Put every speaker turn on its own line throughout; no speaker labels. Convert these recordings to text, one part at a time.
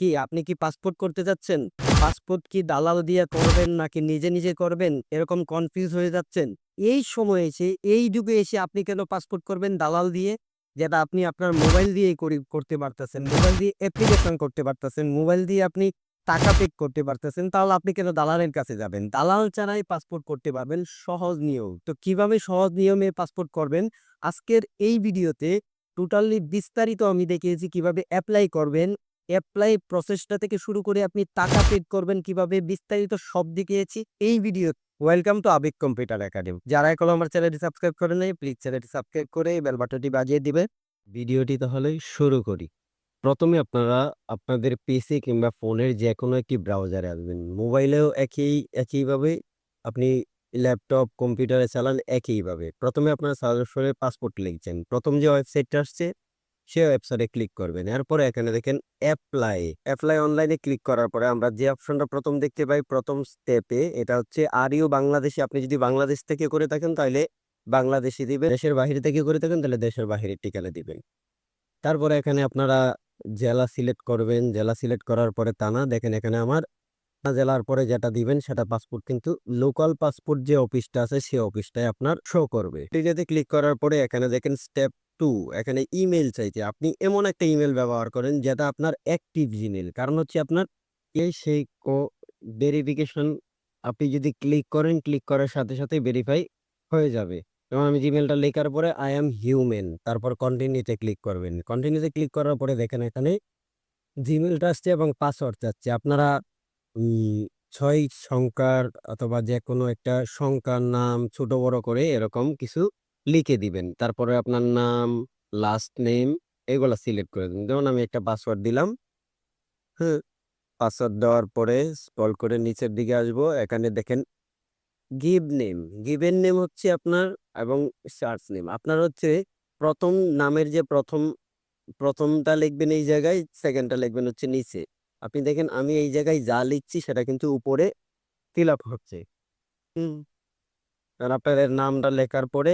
কি আপনি কি পাসপোর্ট করতে যাচ্ছেন? পাসপোর্ট কি দালাল দিয়ে করবেন নাকি নিজে, নিজে করবেন? এরকম কনফিউজ হয়ে যাচ্ছেন? এই সময়ে এসে, এই যুগে এসে আপনি কেন পাসপোর্ট করবেন দালাল দিয়ে? যেটা আপনি আপনার মোবাইল দিয়েই করি করতে পারতেছেন। মোবাইল দিয়ে অ্যাপ্লিকেশন করতে পারতেছেন। মোবাইল দিয়ে আপনি টাকা পেক করতে পারতেছেন। তাহলে আপনি কেন দালালের কাছে যাবেন? দালাল ছাড়াই পাসপোর্ট করতে পারবেন সহজ নিয়ম। তো কীভাবে সহজ নিয়মে পাসপোর্ট করবেন? আজকের এই ভিডিওতে টোটালি বিস্তারিত আমি দেখিয়েছি কীভাবে অ্যাপ্লাই করবেন। এপ্লাই প্রসেসটা থেকে শুরু করে আপনি টাকা পেড করবেন কীভাবে বিস্তারিত সব দেখিয়েছি এই video welcome to Abeg computer academy যারা এখনও আমার চ্যানেলটি সাবস্ক্রাইব করে নাই প্লিজ চ্যানেলটি সাবস্ক্রাইব করে বেল বাটনটি বাজিয়ে দিবে। ভিডিওটি তাহলে শুরু করি। প্রথমে আপনারা আপনাদের পিসি কিংবা ফোনের যে কোনো একটি ব্রাউজারে আসবেন। মোবাইলেও একই, একইভাবে আপনি ল্যাপটপ কম্পিউটারে চালান একইভাবে। প্রথমে আপনারা করে পাসপোর্ট লিখছেন। প্রথম যে ওয়েবসাইটটা আসছে সে ওয়েবসাইটে ক্লিক করবেন। এরপরে এখানে দেখেন অ্যাপ্লাই অ্যাপ্লাই অনলাইনে ক্লিক করার পরে আমরা যে অপশনটা প্রথম দেখতে পাই, প্রথম স্টেপে এটা হচ্ছে আর ইউ বাংলাদেশে আপনি যদি বাংলাদেশ থেকে করে থাকেন তাহলে বাংলাদেশি দিবেন। দেশের বাহিরে থেকে করে থাকেন তাহলে দেশের বাহিরের ঠিকানা দিবেন। তারপরে এখানে আপনারা জেলা সিলেক্ট করবেন। জেলা সিলেক্ট করার পরে তা না দেখেন এখানে আমার জেলার পরে যেটা দিবেন, সেটা পাসপোর্ট কিন্তু লোকাল পাসপোর্ট যে অফিসটা আছে, সে অফিসটাই আপনার শো করবে। এটাতে ক্লিক করার পরে এখানে দেখেন স্টেপ টু এখানে ইমেল চাইছে আপনি এমন একটা ইমেল ব্যবহার করেন যেটা আপনার অ্যাক্টিভ জিমেল কারণ হচ্ছে আপনার এই সেই ভেরিফিকেশন আপনি যদি ক্লিক করেন, ক্লিক করার সাথে সাথে ভেরিফাই হয়ে যাবে। এবং আমি জিমেলটা লেখার পরে আই অ্যাম হিউম্যান তারপর কন্টিনিউতে ক্লিক করবেন। কন্টিনিউতে ক্লিক করার পরে দেখেন এখানে জিমেলটা আসছে এবং পাসওয়ার্ড চাচ্ছে আপনারা ছয় সংখ্যার অথবা যে কোনো একটা সংখ্যার নাম ছোট বড় করে এরকম কিছু লিখে দিবেন। তারপরে আপনার নাম লাস্ট নেম এগুলা সিলেক্ট করে দিন। যেমন আমি একটা পাসওয়ার্ড দিলাম হ্যাঁ পাসওয়ার্ড দেওয়ার পরে স্ক্রল করে নিচের দিকে আসব। এখানে দেখেন গিভ নেম গিভেন নেম হচ্ছে আপনার এবং সার্চ নেম আপনার হচ্ছে প্রথম নামের যে প্রথম, প্রথমটা লিখবেন এই জায়গায় সেকেন্ডটা লিখবেন হচ্ছে নিচে। আপনি দেখেন, আমি এই জায়গায় যা লিখছি সেটা কিন্তু উপরে ফিল আপ হচ্ছে। হুম। আর নামটা লেখার পরে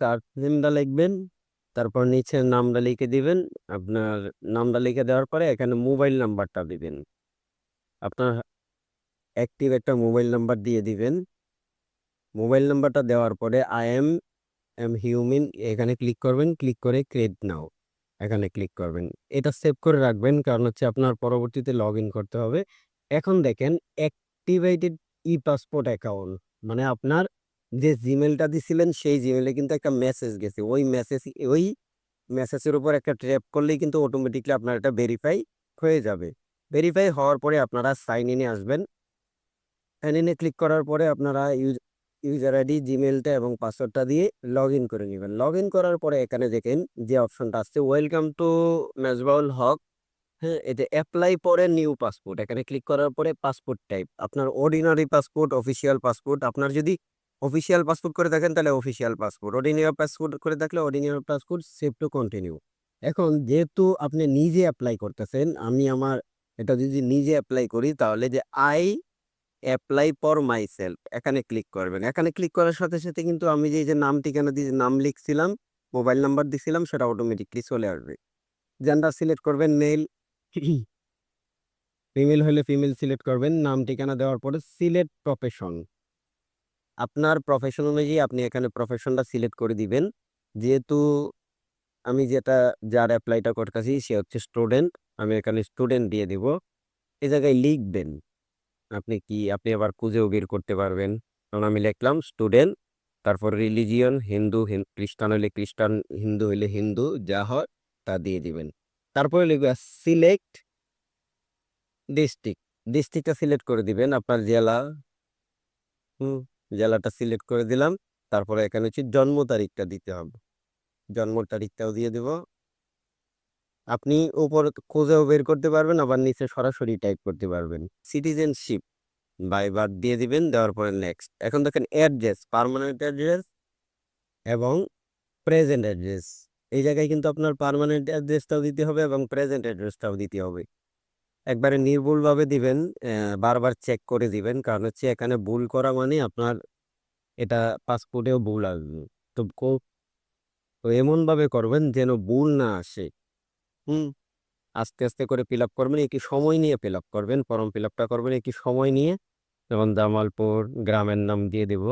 তার নেমটা লিখবেন, তারপর নিচে নামটা লিখে দিবেন। আপনার নামটা লিখে দেওয়ার পরে এখানে মোবাইল নাম্বারটা দিবেন। আপনার অ্যাক্টিভ একটা মোবাইল নাম্বার দিয়ে দিবেন। মোবাইল নাম্বারটা দেওয়ার পরে আই এম এম হিউম্যান, এখানে ক্লিক করবেন, ক্লিক করে ক্রেড নাও। এখানে ক্লিক করবেন। এটা সেভ করে রাখবেন, কারণ হচ্ছে আপনার পরবর্তীতে লগ ইন করতে হবে। এখন দেখেন, অ্যাক্টিভেটেড ই পাসপোর্ট অ্যাকাউন্ট মানে আপনার যে জিমেলটা দিছিলেন, সেই জিমেলে কিন্তু একটা মেসেজ গেছে। ওই মেসেজ ওই মেসেজের উপর একটা ট্র্যাপ করলেই কিন্তু অটোমেটিকলি আপনার এটা ভেরিফাই হয়ে যাবে। ভেরিফাই হওয়ার পরে আপনারা সাইন ইনে আসবেন। সাইন ইনে ক্লিক করার পরে আপনারা ইউজ ইউজার আইডি জিমেলটা এবং পাসওয়ার্ডটা দিয়ে লগ ইন করে নেবেন। লগ ইন করার পরে এখানে দেখেন যে অপশনটা আসছে। ওয়েলকাম টু মেজবাউল হক হ্যাঁ এটা অ্যাপ্লাই পরে নিউ পাসপোর্ট এখানে ক্লিক করার পরে পাসপোর্ট টাইপ আপনার অর্ডিনারি পাসপোর্ট অফিসিয়াল পাসপোর্ট আপনার যদি অফিসিয়াল পাসপোর্ট করে থাকেন তাহলে অফিসিয়াল পাসপোর্ট অর্ডিনারি পাসপোর্ট করে থাকলে ordinary passport save to continue এখন যেহেতু আপনি নিজে অ্যাপ্লাই করতেছেন, আমি আমার এটা যদি নিজে অ্যাপ্লাই করি, তাহলে যে I apply for myself এখানে ক্লিক করবেন। এখানে ক্লিক করার সাথে সাথে কিন্তু আমি যে নাম ঠিকানা দিয়ে নাম লিখছিলাম মোবাইল নাম্বার দিছিলাম, সেটা অটোমেটিকলি চলে আসবে। জেন্ডার সিলেক্ট করবেন মেল ফিমেল হলে ফিমেল সিলেক্ট করবেন। নাম ঠিকানা দেওয়ার পরে সিলেক্ট প্রফেশন আপনার প্রফেশন অনুযায়ী আপনি এখানে প্রফেশনটা সিলেক্ট করে দিবেন। যেহেতু আমি যেটা, যার অ্যাপ্লাইটা করতেছি, সে হচ্ছে স্টুডেন্ট আমি এখানে স্টুডেন্ট দিয়ে দিব। এই জায়গায় লিখবেন, আপনি কি, আপনি আবার খুঁজেও বের করতে পারবেন। কারণ আমি লিখলাম স্টুডেন্ট তারপর রিলিজিয়ন হিন্দু খ্রিস্টান হলে খ্রিস্টান, হিন্দু হলে হিন্দু, যা হয় তা দিয়ে দিবেন। তারপরে লিখবে সিলেক্ট ডিস্ট্রিক্ট ডিস্ট্রিক্টটা সিলেক্ট করে দিবেন, আপনার জেলা, হুম। জেলাটা সিলেক্ট করে দিলাম। তারপরে এখানে হচ্ছে জন্ম তারিখটা দিতে হবে। জন্ম তারিখটাও দিয়ে দেব। আপনি উপর খোঁজেও বের করতে পারবেন, আবার নিচে সরাসরি টাইপ করতে পারবেন। সিটিজেনশিপ বাই বার্থ দিয়ে দিবেন, দেওয়ার পরে নেক্সট। এখন দেখেন অ্যাড্রেস, পার্মানেন্ট অ্যাড্রেস এবং প্রেজেন্ট অ্যাড্রেস। এই জায়গায় কিন্তু আপনার পার্মানেন্ট অ্যাড্রেসটাও দিতে হবে এবং প্রেজেন্ট অ্যাড্রেসটাও দিতে হবে। একবারে নির্ভুলভাবে দিবেন বারবার চেক করে দিবেন। কারণ হচ্ছে এখানে ভুল করা মানে আপনার এটা পাসপোর্টেও ভুল আসবে। তো তো এমনভাবে করবেন যেন ভুল না আসে। হুম? আস্তে আস্তে করে ফিল আপ করবেন, একটু সময় নিয়ে ফিল আপ করবেন। ফর্ম ফিল আপটা করবেন, একটু সময় নিয়ে। যেমন জামালপুর গ্রামের নাম দিয়ে দিব।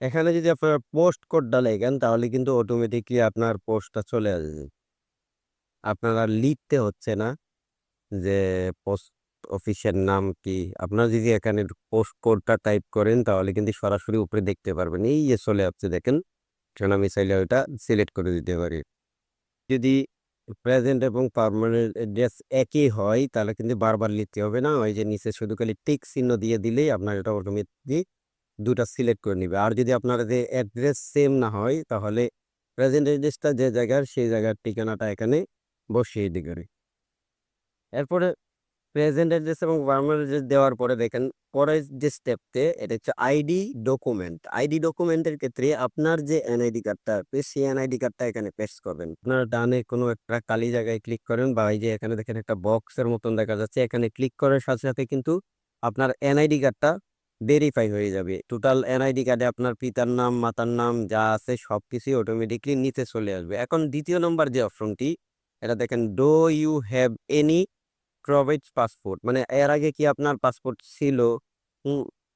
এখানে যদি আপনার পোস্ট কোডটা লেখেন, তাহলে কিন্তু অটোমেটিকলি আপনার পোস্টটা চলে আসবে। আপনার আর লিখতে হচ্ছে না যে পোস্ট অফিসের নাম কি? আপনারা যদি এখানে পোস্ট কোডটা টাইপ করেন, তাহলে কিন্তু সরাসরি উপরে দেখতে পারবেন। এই যে চলে আসছে দেখেন কারণ আমি চাইলে ওটা সিলেক্ট করে দিতে পারি। যদি প্রেজেন্ট এবং পার্মানেন্ট অ্যাড্রেস একই হয়, তাহলে কিন্তু বারবার লিখতে হবে না। ওই যে নিচে শুধু খালি টিক চিহ্ন দিয়ে দিলেই আপনার এটা অটোমেটিকলি দুটা সিলেক্ট করে নিবে। আর যদি আপনার যে অ্যাড্রেস সেম না হয়, তাহলে প্রেজেন্ট অ্যাড্রেসটা যে জায়গার, সেই জায়গার ঠিকানাটা এখানে বসিয়ে দিবে এরপরে প্রেজেন্ট অ্যাড্রেস এবং পার্মানেন্ট অ্যাড্রেস দেওয়ার পরে দেখেন, পরের যে স্টেপতে এটা হচ্ছে আইডি ডকুমেন্ট আইডি ডকুমেন্টের ক্ষেত্রে আপনার যে এনআইডি কার্ডটা আছে সেই এনআইডি কার্ডটা এখানে পেস্ট করবেন। আপনারা ডানে কোনো একটা কালি জায়গায় ক্লিক করেন বা এই যে এখানে দেখেন একটা বক্সের মতন দেখা যাচ্ছে, এখানে ক্লিক করার সাথে সাথে কিন্তু আপনার এনআইডি কার্ডটা ভেরিফাই হয়ে যাবে। টোটাল এনআইডি কার্ডে আপনার পিতার নাম, মাতার নাম যা আছে সব কিছুই অটোমেটিকলি নিচে চলে আসবে। এখন দ্বিতীয় নম্বর যে অপশনটি এটা দেখেন do you have any previous passport মানে এর আগে কি আপনার পাসপোর্ট ছিল?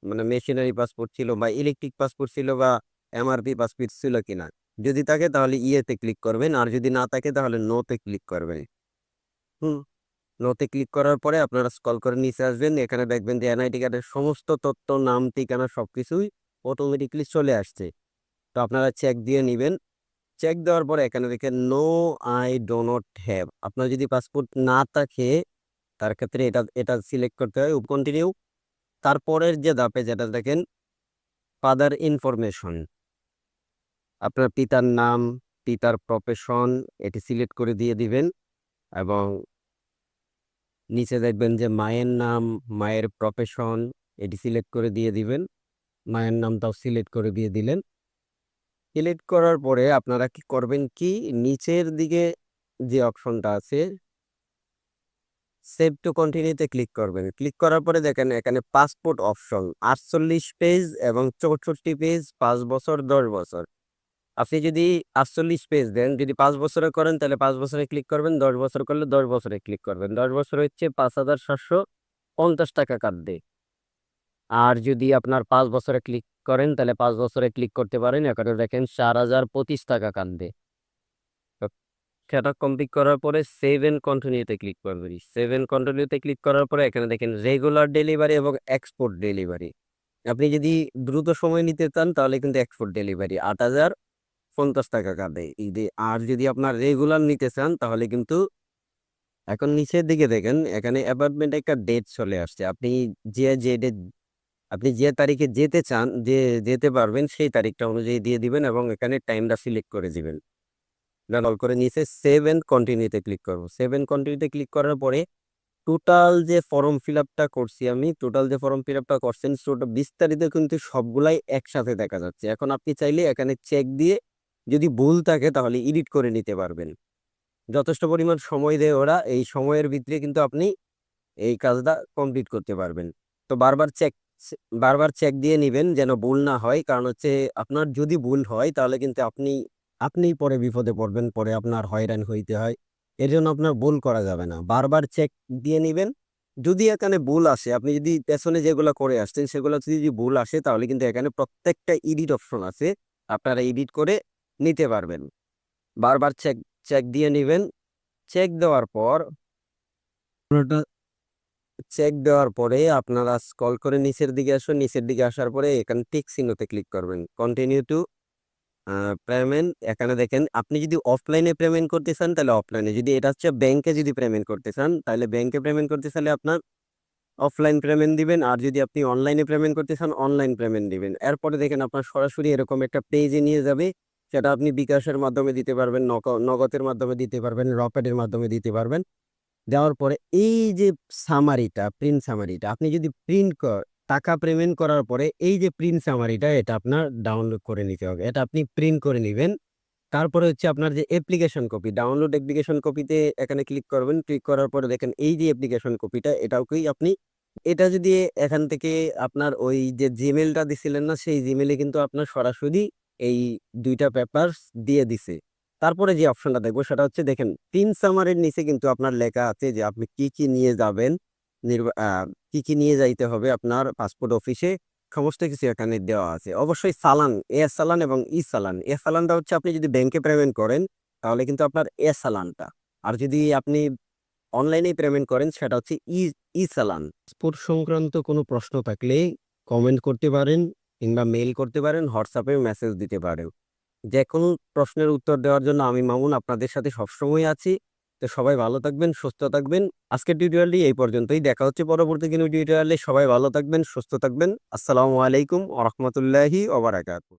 মানে মেশিনারি পাসপোর্ট ছিল বা ইলেকট্রিক পাসপোর্ট ছিল বা এমআরপি পাসপোর্ট ছিল কিনা? যদি থাকে তাহলে ইয়েতে ক্লিক করবেন, আর যদি না থাকে তাহলে নোতে ক্লিক করবেন। হুম নোতে ক্লিক করার পরে আপনারা স্কল করে নিচে আসবেন, এখানে দেখবেন যে এনআইডি কার্ডের সমস্ত তথ্য, নাম, ঠিকানা সব কিছুই অটোমেটিকলি চলে আসছে। তো আপনারা চেক দিয়ে নেবেন চেক দেওয়ার পরে এখানে দেখেন no I do not have আপনার যদি পাসপোর্ট না থাকে, তার ক্ষেত্রে এটা এটা সিলেক্ট করতে হয় কন্টিনিউ তারপরের যে ধাপে যেটা দেখেন ফাদার ইনফরমেশন আপনার পিতার নাম, পিতার প্রফেশন এটি সিলেক্ট করে দিয়ে দিবেন এবং নিচে দেখবেন যে মায়ের নাম, মায়ের প্রফেশন এটি সিলেক্ট করে দিয়ে দিবেন। মায়ের নামটাও সিলেক্ট করে দিয়ে দিলেন। সিলেক্ট করার পরে আপনারা কি করবেন কি? নিচের দিকে যে অপশনটা আছে সেভ টু কন্টিনিউতে ক্লিক করবেন। ক্লিক করার পরে দেখেন এখানে পাসপোর্ট অপশন আটচল্লিশ পেজ এবং চৌষট্টি পেজ পাঁচ বছর, দশ বছর। আপনি যদি আটচল্লিশ পেজ দেন, যদি পাঁচ বছরে করেন, তাহলে পাঁচ বছরে ক্লিক করবেন, দশ বছর করলে দশ বছরে ক্লিক করবেন। দশ বছর হচ্ছে পাঁচ হাজার সাতশো পঞ্চাশ টাকা কাটবে। আর যদি আপনার পাঁচ বছরে ক্লিক করেন, তাহলে পাঁচ বছরে ক্লিক করতে পারেন। এখানে দেখেন চার হাজার পঁচিশ টাকা কাটবে। সেটা কমপ্লিট করার পরে সেভ এন্ড কন্টিনিউতে ক্লিক করবেন। সেভ এন্ড কন্টিনিউতে ক্লিক করার পরে এখানে দেখেন রেগুলার ডেলিভারি এবং এক্সপোর্ট ডেলিভারি আপনি যদি দ্রুত সময় নিতে চান, তাহলে কিন্তু এক্সপোর্ট ডেলিভারি আট হাজার পঞ্চাশ টাকা কাটে এই আর যদি আপনার রেগুলার নিতে চান, তাহলে কিন্তু এখন নিচের দিকে দেখেন, এখানে অ্যাপার্টমেন্টে একটা ডেট চলে আসছে। আপনি যে যে ডেট আপনি যে তারিখে যেতে চান, যে যেতে পারবেন সেই তারিখটা অনুযায়ী দিয়ে দিবেন এবং এখানে টাইমটা সিলেক্ট করে দিবেন। কল করে নিচে সেভ এন্ড কন্টিনিউতে ক্লিক করব। সেভ এন্ড কন্টিনিউতে ক্লিক করার পরে টোটাল যে ফর্ম ফিল আপটা করছি আমি টোটাল যে ফর্ম ফিল আপটা করছেন, সেটা বিস্তারিত কিন্তু সবগুলাই একসাথে দেখা যাচ্ছে। এখন আপনি চাইলে এখানে চেক দিয়ে যদি ভুল থাকে তাহলে এডিট করে নিতে পারবেন। যথেষ্ট পরিমাণ সময় দেয় ওরা, এই সময়ের ভিতরে কিন্তু আপনি এই কাজটা কমপ্লিট করতে পারবেন। তো বারবার চেক বারবার চেক দিয়ে নেবেন যেন ভুল না হয়। কারণ হচ্ছে আপনার যদি ভুল হয় তাহলে কিন্তু আপনি, আপনিই পরে বিপদে পড়বেন, পরে আপনার হয়রান হইতে হয়। এর জন্য আপনার ভুল করা যাবে না। বারবার চেক দিয়ে নেবেন। যদি এখানে ভুল আসে, আপনি যদি পেছনে যেগুলো করে আসছেন, সেগুলো যদি ভুল আসে তাহলে কিন্তু এখানে প্রত্যেকটা এডিট অপশন আছে। আপনারা এডিট করে নিতে পারবেন। বারবার চেক চেক দিয়ে নেবেন। চেক দেওয়ার পর চেক দেওয়ার পরে আপনারা স্কল করে নিচের দিকে আসুন। নিচের দিকে আসার পরে এখানে টিক চিহ্নতে ক্লিক করবেন। কন্টিনিউ টু পেমেন্ট এখানে দেখেন, আপনি যদি অফলাইনে পেমেন্ট করতে চান, তাহলে অফলাইনে যদি এটা হচ্ছে ব্যাংকে যদি পেমেন্ট করতে চান, তাহলে ব্যাংকে পেমেন্ট করতে চাইলে আপনার অফলাইন পেমেন্ট দিবেন। আর যদি আপনি অনলাইনে পেমেন্ট করতে চান অনলাইন পেমেন্ট দিবেন। এরপরে দেখেন, আপনার সরাসরি এরকম একটা পেজে নিয়ে যাবে, সেটা আপনি বিকাশের মাধ্যমে দিতে পারবেন নগদের মাধ্যমে দিতে পারবেন রকেটের মাধ্যমে দিতে পারবেন। দেওয়ার পরে এই যে সামারিটা প্রিন্ট সামারিটা আপনি যদি প্রিন্ট টাকা পেমেন্ট করার পরে এই যে প্রিন্ট সামারিটা এটা আপনার ডাউনলোড করে নিতে হবে। এটা আপনি প্রিন্ট করে নেবেন। তারপরে হচ্ছে আপনার যে অ্যাপ্লিকেশন কপি ডাউনলোড অ্যাপ্লিকেশন কপিতে এখানে ক্লিক করবেন। ক্লিক করার পরে দেখেন এই যে অ্যাপ্লিকেশন কপিটা এটাকেই আপনি, এটা যদি এখান থেকে আপনার ওই যে জিমেলটা দিছিলেন না, সেই জিমেলে কিন্তু আপনার সরাসরি এই দুইটা পেপার দিয়ে দিছে। তারপরে যে অপশনটা দেখব সেটা হচ্ছে দেখেন, তিন সামারের নিচে কিন্তু আপনার লেখা আছে যে আপনি কি কি নিয়ে যাবেন কি কি নিয়ে যাইতে হবে আপনার পাসপোর্ট অফিসে, সমস্ত কিছু এখানে দেওয়া আছে। অবশ্যই চালান এ চালান এবং ই চালান এ চালানটা হচ্ছে আপনি যদি ব্যাংকে পেমেন্ট করেন, তাহলে কিন্তু আপনার এ চালানটা আর যদি আপনি অনলাইনে পেমেন্ট করেন, সেটা হচ্ছে ই ই চালান পাসপোর্ট সংক্রান্ত কোনো প্রশ্ন থাকলে কমেন্ট করতে পারেন কিংবা মেইল করতে পারেন হোয়াটসঅ্যাপে মেসেজ দিতে পারেন। যে কোনো প্রশ্নের উত্তর দেওয়ার জন্য আমি মামুন আপনাদের সাথে সবসময় আছি। তো সবাই ভালো থাকবেন, সুস্থ থাকবেন। আজকের টিউটোরিয়ালটি এই পর্যন্তই। দেখা হচ্ছে পরবর্তী কোনো টিউটোরিয়ালে সবাই ভালো থাকবেন, সুস্থ থাকবেন। আসসালামু আলাইকুম ওরহমতুল্লাহি ওবরাকাতু